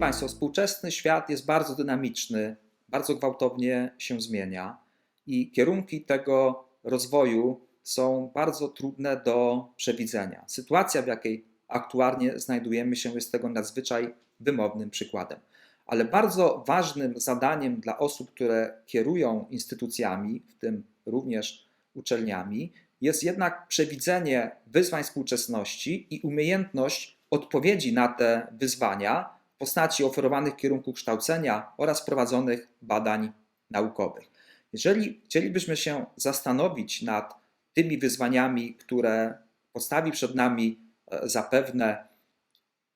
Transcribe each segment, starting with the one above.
Państwa, współczesny świat jest bardzo dynamiczny, bardzo gwałtownie się zmienia i kierunki tego rozwoju są bardzo trudne do przewidzenia. Sytuacja, w jakiej aktualnie znajdujemy się, jest tego nadzwyczaj wymownym przykładem. Ale bardzo ważnym zadaniem dla osób, które kierują instytucjami, w tym również uczelniami, jest jednak przewidzenie wyzwań współczesności i umiejętność odpowiedzi na te wyzwania postaci oferowanych kierunków kształcenia oraz prowadzonych badań naukowych. Jeżeli chcielibyśmy się zastanowić nad tymi wyzwaniami, które postawi przed nami e, zapewne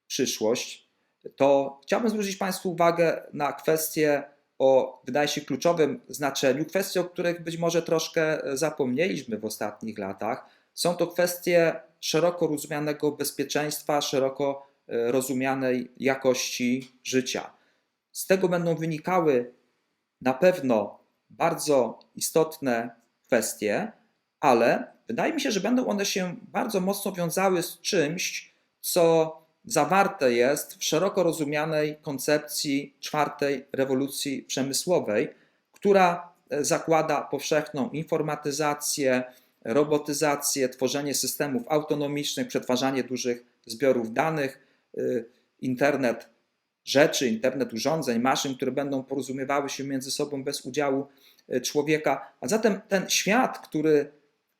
przyszłość, to chciałbym zwrócić Państwu uwagę na kwestie o, wydaje się, kluczowym znaczeniu, kwestie, o których być może troszkę zapomnieliśmy w ostatnich latach. Są to kwestie szeroko rozumianego bezpieczeństwa, szeroko e, rozumianej jakości życia. Z tego będą wynikały na pewno bardzo istotne kwestie, ale wydaje mi się, że będą one się bardzo mocno wiązały z czymś, co zawarte jest w szeroko rozumianej koncepcji czwartej rewolucji przemysłowej, która e, zakłada powszechną informatyzację, robotyzację, tworzenie systemów autonomicznych, przetwarzanie dużych zbiorów danych, e, internet rzeczy, internet urządzeń, maszyn, które będą porozumiewały się między sobą bez udziału e, człowieka. A zatem ten świat, który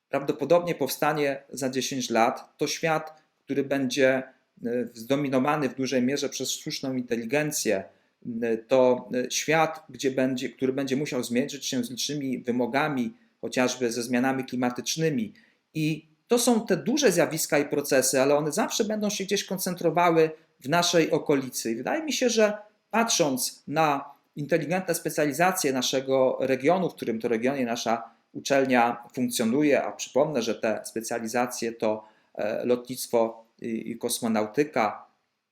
prawdopodobnie powstanie za 10 lat, to świat, który będzie E, zdominowany w dużej mierze przez sztuczną inteligencję, to świat, gdzie będzie, który będzie musiał zmierzyć się z licznymi wymogami, chociażby ze zmianami klimatycznymi. I to są te duże zjawiska i procesy, ale one zawsze będą się gdzieś koncentrowały w naszej okolicy. I wydaje mi się, że patrząc na inteligentne specjalizacje naszego regionu, w którym to regionie nasza uczelnia funkcjonuje, a przypomnę, że te specjalizacje to lotnictwo i kosmonautyka,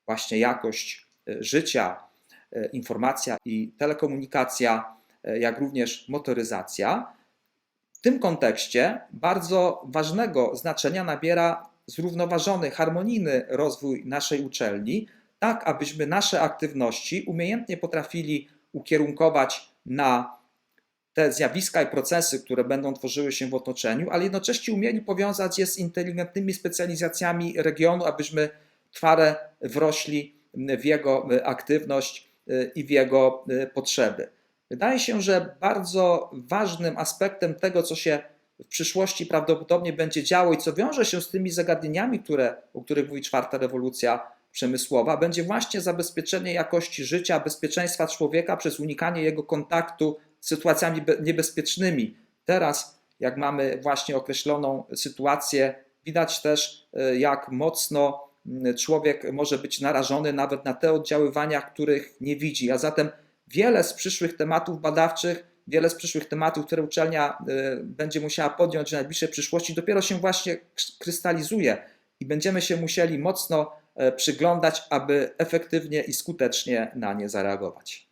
właśnie jakość e, życia, e, informacja i telekomunikacja, e, jak również motoryzacja. W tym kontekście bardzo ważnego znaczenia nabiera zrównoważony, harmonijny rozwój naszej uczelni, tak abyśmy nasze aktywności umiejętnie potrafili ukierunkować na te zjawiska i procesy, które będą tworzyły się w otoczeniu, ale jednocześnie umieli powiązać je z inteligentnymi specjalizacjami regionu, abyśmy trwale wrośli w jego aktywność y, i w jego y, potrzeby. Wydaje się, że bardzo ważnym aspektem tego, co się w przyszłości prawdopodobnie będzie działo i co wiąże się z tymi zagadnieniami, które, o których mówi czwarta rewolucja przemysłowa, będzie właśnie zabezpieczenie jakości życia, bezpieczeństwa człowieka przez unikanie jego kontaktu sytuacjami niebezpiecznymi. Teraz, jak mamy właśnie określoną sytuację, widać też, e, jak mocno człowiek może być narażony nawet na te oddziaływania, których nie widzi. A zatem wiele z przyszłych tematów badawczych, wiele z przyszłych tematów, które uczelnia e, będzie musiała podjąć w najbliższej przyszłości, dopiero się właśnie krystalizuje i będziemy się musieli mocno e, przyglądać, aby efektywnie i skutecznie na nie zareagować.